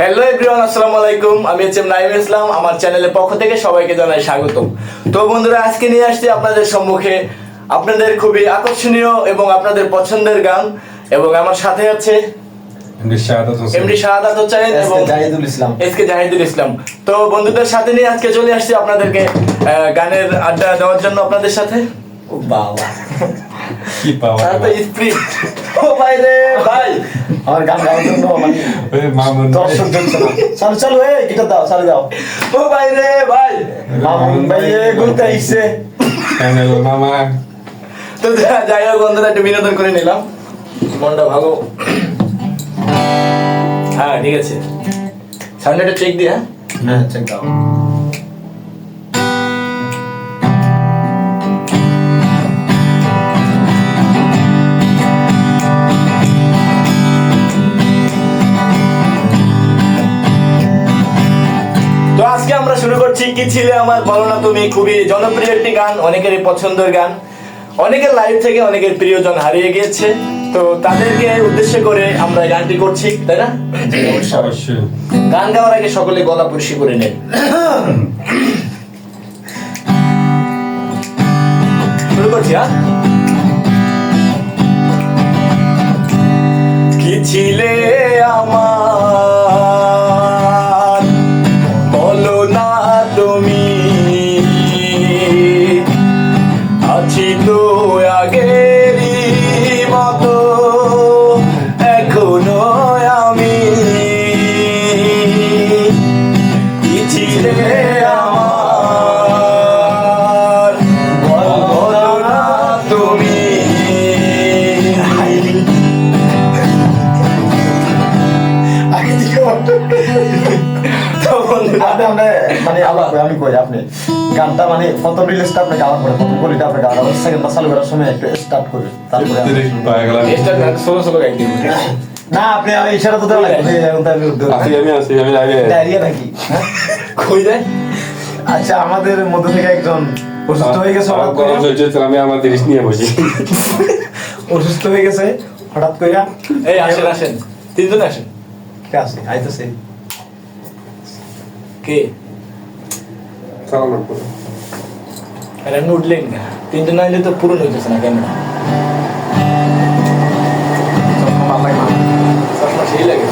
Hello everyone আসসালামু আলাইকুম। আমি হচ্ছে নাইম ইসলাম আমার চ্যানেলের পক্ষ থেকে সবাইকে জানাই স্বাগতম। তো বন্ধুরা আজকে নিয়ে আসছি আপনাদের সম্মুখে আপনাদের খুবই আকর্ষণীয় এবং আপনাদের পছন্দের গান এবং আমার সাথে আছে এমনি এমডি শাহাদাত হোসেন এবং জাহিদুল ইসলাম। জাহিদুল ইসলাম। তো বন্ধুদের সাথে নিয়ে আজকে চলে আসছি আপনাদেরকে আহ, গানের আড্ডা দেওয়ার জন্য আপনাদের সাথে। ও বাবা। কি পাওয়া তারপর স্প্রিট ও ভাই রে ভাই। আমার গান গাওয়ার জন্য মানে ওই মামুন দর্শক জমছে না চালু চালু এ গিটার দাও চালু দাও। ও ভাই রে ভাই। মামুন ভাই এ গুলতে আইছে। প্যানেল মামা? তো যাই হোক বন্ধুরা একটু বিনোদন করে নিলাম। মনটা ভালো। হ্যাঁ ঠিক আছে। সামনে একটা চেক দিয়ে হ্যাঁ? হ্যাঁ চেক দাও। শুরু করছি কি ছিলে আমার? বলো না তুমি খুবই জনপ্রিয় একটি গান অনেকেরই পছন্দের গান। অনেকের লাইফ থেকে অনেকের প্রিয়জন হারিয়ে গিয়েছে। তো তাদেরকে উদ্দেশ্য করে আমরা গানটি করছি তাই না? গান গাওয়ার আগে সকলে গলা পরিষ্কার করে নেন। শুরু করছি হ্যাঁ? কি ছিলে তুমি আপনি আপনি মানে আবার আমি কই আপনি গানটা মানে প্রথম রিলিজটা আপনি গাওয়ার পরে প্রথম কলিটা আপনি গাওয়ার পরে সেকেন্ড চালু করার সময় একটু স্টার্ট করবেন তারপরে আপনি- পায়ে গেলাম। এক্সট্রা গান সোলো সোলো গাইতে না আপনি আমি ইশারা তো দেওয়া লাগবে আমি আমি আসি আমি আগে ডায়রিয়া নাকি হ্যাঁ? কই যায় আচ্ছা আমাদের মধ্য থেকে একজন অসুস্থ হয়ে গেছে হঠাৎ করে আমি আমার জিনিস নিয়ে বসি। অসুস্থ হয়ে গেছে হঠাৎ করে এই আসেন আসেন। তিনজন আসেন। কে আছে? আইতেছে। কে? সালাম আর এমনি উঠলেন না তিনজন না তো পূরণ হইতেছে না কেন সেই লাগে।